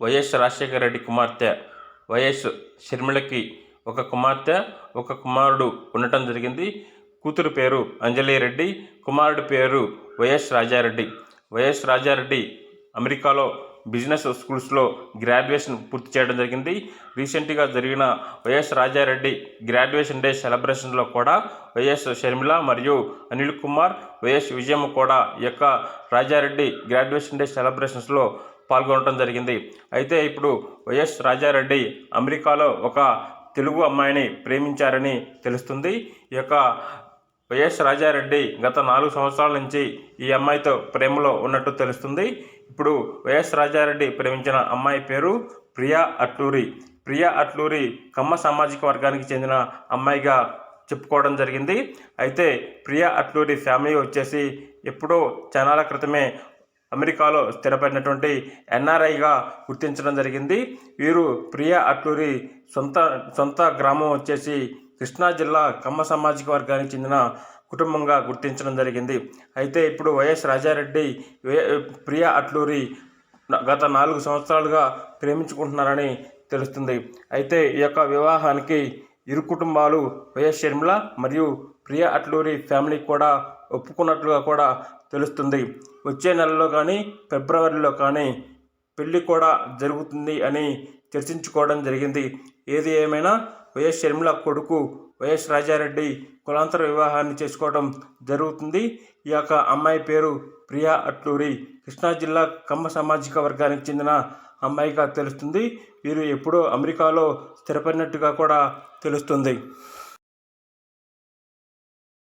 YS Rajasekhara Reddy కుమార్తె. YS షర్మిళకి ఒక కుమార్తె ఒక కుమారుడు ఉండటం జరిగింది. కూతురు పేరు అంజలి రెడ్డి కుమారుడి పేరు వైఎస్ రాజారెడ్డి. వైఎస్ రాజారెడ్డి అమెరికాలో బిజినెస్ స్కూల్స్లో గ్రాడ్యుయేషన్ పూర్తి చేయడం జరిగింది. రీసెంట్గా జరిగిన వైఎస్ రాజారెడ్డి గ్రాడ్యుయేషన్ డే సెలబ్రేషన్లో కూడా వైఎస్ షర్మిల మరియు అనిల్ కుమార్ వైఎస్ విజయమ్మ కూడా ఈ యొక్క రాజారెడ్డి గ్రాడ్యుయేషన్ డే సెలబ్రేషన్స్లో పాల్గొనడం జరిగింది. అయితే ఇప్పుడు వైఎస్ రాజారెడ్డి అమెరికాలో ఒక తెలుగు అమ్మాయిని ప్రేమించారని తెలుస్తుంది. ఈ యొక్క వైఎస్ రాజారెడ్డి గత నాలుగు సంవత్సరాల నుంచి ఈ అమ్మాయితో ప్రేమలో ఉన్నట్టు తెలుస్తుంది. ఇప్పుడు వైఎస్ రాజారెడ్డి ప్రేమించిన అమ్మాయి పేరు ప్రియా అట్లూరి. ప్రియా అట్లూరి కమ్మ సామాజిక వర్గానికి చెందిన అమ్మాయిగా చెప్పుకోవడం జరిగింది. అయితే ప్రియా అట్లూరి ఫ్యామిలీ వచ్చేసి ఎప్పుడో చాలాల క్రితమే అమెరికాలో స్థిరపడినటువంటి ఎన్ఆర్ఐగా గుర్తించడం జరిగింది. వీరు ప్రియా అట్లూరి సొంత సొంత గ్రామం వచ్చేసి కృష్ణా జిల్లా కమ్మ సామాజిక వర్గానికి చెందిన కుటుంబంగా గుర్తించడం జరిగింది. అయితే ఇప్పుడు వైఎస్ రాజారెడ్డి ప్రియా అట్లూరి గత నాలుగు సంవత్సరాలుగా ప్రేమించుకుంటున్నారని తెలుస్తుంది. అయితే ఈ యొక్క వివాహానికి ఇరు కుటుంబాలు వైఎస్ షర్మిల మరియు ప్రియా అట్లూరి ఫ్యామిలీ కూడా ఒప్పుకున్నట్లుగా కూడా తెలుస్తుంది. వచ్చే నెలలో కానీ ఫిబ్రవరిలో కానీ పెళ్ళి కూడా జరుగుతుంది అని చర్చించుకోవడం జరిగింది. ఏది ఏమైనా వైఎస్ షర్మిల కొడుకు వైఎస్ రాజారెడ్డి కులాంతర వివాహాన్ని చేసుకోవడం జరుగుతుంది. ఈ యొక్క అమ్మాయి పేరు ప్రియా అట్లూరి. కృష్ణా జిల్లా కమ్మ సామాజిక వర్గానికి చెందిన అమ్మాయిగా తెలుస్తుంది. వీరు ఎప్పుడో అమెరికాలో స్థిరపడినట్టుగా కూడా తెలుస్తుంది.